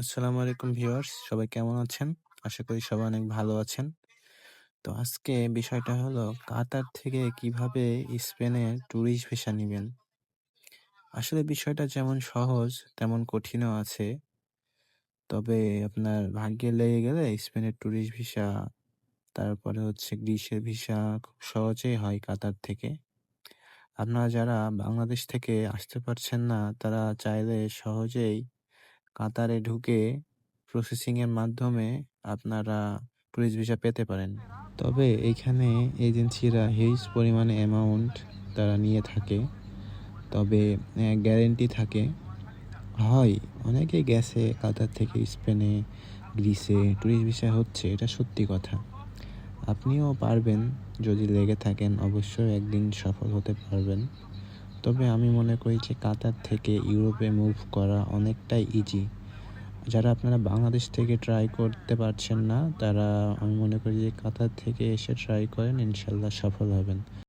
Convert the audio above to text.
আসসালামু আলাইকুম ভিউয়ার্স সবাই কেমন আছেন? আশা করি সবাই অনেক ভালো আছেন। তো আজকে বিষয়টা হলো কাতার থেকে কীভাবে স্পেনে ট্যুরিস্ট ভিসা নেবেন আসলে বিষয়টা যেমন সহজ তেমন কঠিনও আছে। তবে আপনার ভাগ্যে লেগে গেলে স্পেনের ট্যুরিস্ট ভিসা, তারপরে হচ্ছে গ্রিসের ভিসা খুব সহজেই হয় কাতার থেকে। আপনারা যারা বাংলাদেশ থেকে আসতে পারছেন না তারা চাইলে সহজেই কাতারে ঢুকে প্রসেসিং এর মাধ্যমে আপনারা ট্যুরিস্ট ভিসা পেতে পারেন। তবে এখানে এজেন্সিরা হিউজ পরিমাণে অ্যামাউন্ট তারা নিয়ে থাকে। তবে গ্যারেন্টি থাকে। হয়, অনেকেই গেছে কাতার থেকে স্পেনে, গ্রিসে ট্যুরিস্ট ভিসা হচ্ছে এটা সত্যি কথা। আপনিও পারবেন যদি লেগে থাকেন অবশ্যই একদিন সফল হতে পারবেন। তবে আমি মনে করি যে কাতার থেকে ইউরোপে মুভ করা অনেকটাই ইজি। যারা আপনারা বাংলাদেশ থেকে ট্রাই করতে পারছেন না, তারা, আমি মনে করি যে কাতার থেকে এসে ট্রাই করেন, ইনশাল্লাহ সফল হবেন।